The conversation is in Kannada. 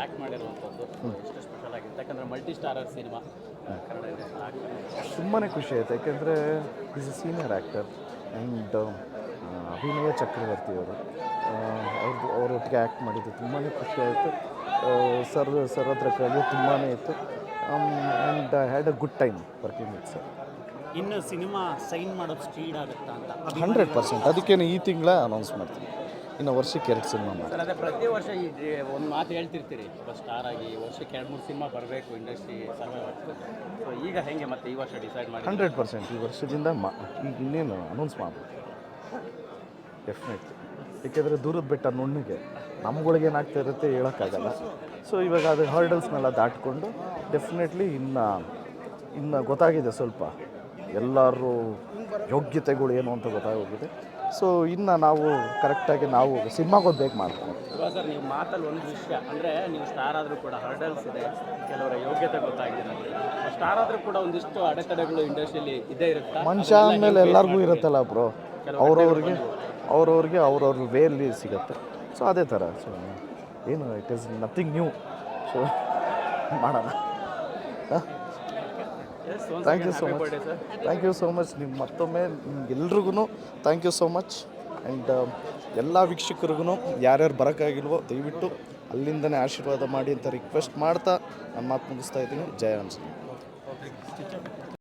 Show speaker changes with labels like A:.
A: ಆ್ಯಕ್ಟ್ ಮಾಡಿರುವಂಥದ್ದು. ಎಷ್ಟು ಸ್ಪೆಷಲ್ ಆಗಿದೆ. ಯಾಕಂದರೆ ಮಲ್ಟಿ ಸ್ಟಾರರ್ ಸಿನಿಮಾ ಕನ್ನಡ
B: ತುಂಬಾ ಖುಷಿ ಆಯಿತು. ಯಾಕೆಂದರೆ is a senior actor and Abhinaya Chakravarthy ಅವರು. ಅವ್ರದ್ದು ಅವರೊಟ್ಟಿಗೆ ಆ್ಯಕ್ಟ್ ಮಾಡಿದ್ದು ತುಂಬಾ ಖುಷಿ ಆಯಿತು. ಸರ್ ಸರ್ ಹತ್ರ ಕಲಿಯೋದು ತುಂಬಾ ಇತ್ತು. And I had a good time working with sir
A: ಇನ್ನು ಸಿನಿಮಾ ಸೈನ್ ಮಾಡೋದು ಸ್ಪೀಡ್ ಆಗುತ್ತಾ ಅಂತ?
B: ಹಂಡ್ರೆಡ್ ಪರ್ಸೆಂಟ್ ಅದಕ್ಕೇನು ಈ ತಿಂಗಳ ಅನೌನ್ಸ್ ಮಾಡ್ತೀನಿ. ಇನ್ನು ವರ್ಷಕ್ಕೆ ಎರಡು ಸಿನಿಮಾ ಮಾಡಿ
A: ಸರ್ ಅದೇ ಪ್ರತಿ ವರ್ಷ ಈ ಒಂದು ಮಾತು ಹೇಳ್ತಿರ್ತೀರಿ ಒಬ್ಬ ಸ್ಟಾರ್ ಆಗಿ ವರ್ಷಕ್ಕೆ ಎರಡು ಮೂರು ಸಿನಿಮಾ ಬರಬೇಕು ಇಂಡಸ್ಟ್ರಿ ಸಮಯ ಸೊ ಈಗ ಹೆಂಗೆ ಮತ್ತೆ ಈ ವರ್ಷ ಡಿಸೈಡ್ ಮಾಡಿ
B: ಹಂಡ್ರೆಡ್ ಪರ್ಸೆಂಟ್ ಈ ವರ್ಷದಿಂದ ಮಾ ಈಗ ಇನ್ನೇನು ಅನೌನ್ಸ್ ಮಾಡ್ಬೋದು ಡೆಫಿನೆಟ್ ಏಕೆಂದರೆ ದೂರದ ಬೆಟ್ಟ ನುಣ್ಣಿಗೆ ನಮ್ಗಳಿಗೆ ಏನಾಗ್ತಾ ಇರುತ್ತೆ ಹೇಳೋಕ್ಕಾಗಲ್ಲ. ಸೊ ಇವಾಗ ಅದು ಹರ್ಡಲ್ಸ್ನೆಲ್ಲ ದಾಟ್ಕೊಂಡು ಡೆಫಿನೆಟ್ಲಿ ಇನ್ನು ಇನ್ನು ಗೊತ್ತಾಗಿದೆ ಸ್ವಲ್ಪ. ಎಲ್ಲರೂ ಯೋಗ್ಯತೆಗಳು ಏನು ಅಂತ ಗೊತ್ತಾಗೋಗಿದೆ. ಸೊ ಇನ್ನು ನಾವು ಕರೆಕ್ಟಾಗಿ ನಾವು ಸಿನಿಮಾಗೋದು ಬೇಕು ಮಾಡ್ತೀವಿ.
A: ಇವಾಗ ಸರ್ ನೀವು ಮಾತಲ್ಲಿ ಒಂದು ವಿಷಯ ಅಂದರೆ ನೀವು ಸ್ಟಾರ್ ಆದರೂ ಕೂಡ ಹರ್ಡಲ್ಸ್ ಇದೆ ಕೆಲವರ ಯೋಗ್ಯತೆ ಗೊತ್ತಾಗಿದೆ ಸ್ಟಾರ್ ಆದರೂ ಕೂಡ ಒಂದಿಷ್ಟು ಅಡೆತಡೆಗಳು ಇಂಡಸ್ಟ್ರಿಯಲ್ಲಿ ಇದ್ದೇ ಇರುತ್ತೆ?
B: ಮನುಷ್ಯ ಆದಮೇಲೆ ಎಲ್ಲರಿಗೂ ಇರುತ್ತಲ್ಲ ಬ್ರೋ ಅವ್ರವ್ರಿಗೆ ಅವ್ರವ್ರಿಗೆ ಅವ್ರವ್ರ ವೇಲಿ ಸಿಗುತ್ತೆ. ಸೊ ಅದೇ ಥರ ಸೊ ಏನು it is nothing new so ಮಾಡೋಣ thank you so much
A: sir
B: thank you so much ನಿಮ್ಮ ಮತ್ತೊಮ್ಮೆ ನಿಮ್ಗೆಲ್ರಿಗೂ thank you so much and ಎಲ್ಲ ವೀಕ್ಷಕರಿಗೂ ಯಾರ್ಯಾರು ಬರೋಕ್ಕಾಗಿಲ್ವೋ ದಯವಿಟ್ಟು ಅಲ್ಲಿಂದನೇ ಆಶೀರ್ವಾದ ಮಾಡಿ ಅಂತ ರಿಕ್ವೆಸ್ಟ್ ಮಾಡ್ತಾ ನನ್ನ ಮಾತು ಮುಗಿಸ್ತಾ ಇದ್ದೀನಿ. ಜಯ ಅನ್ಸುತ್ತೆ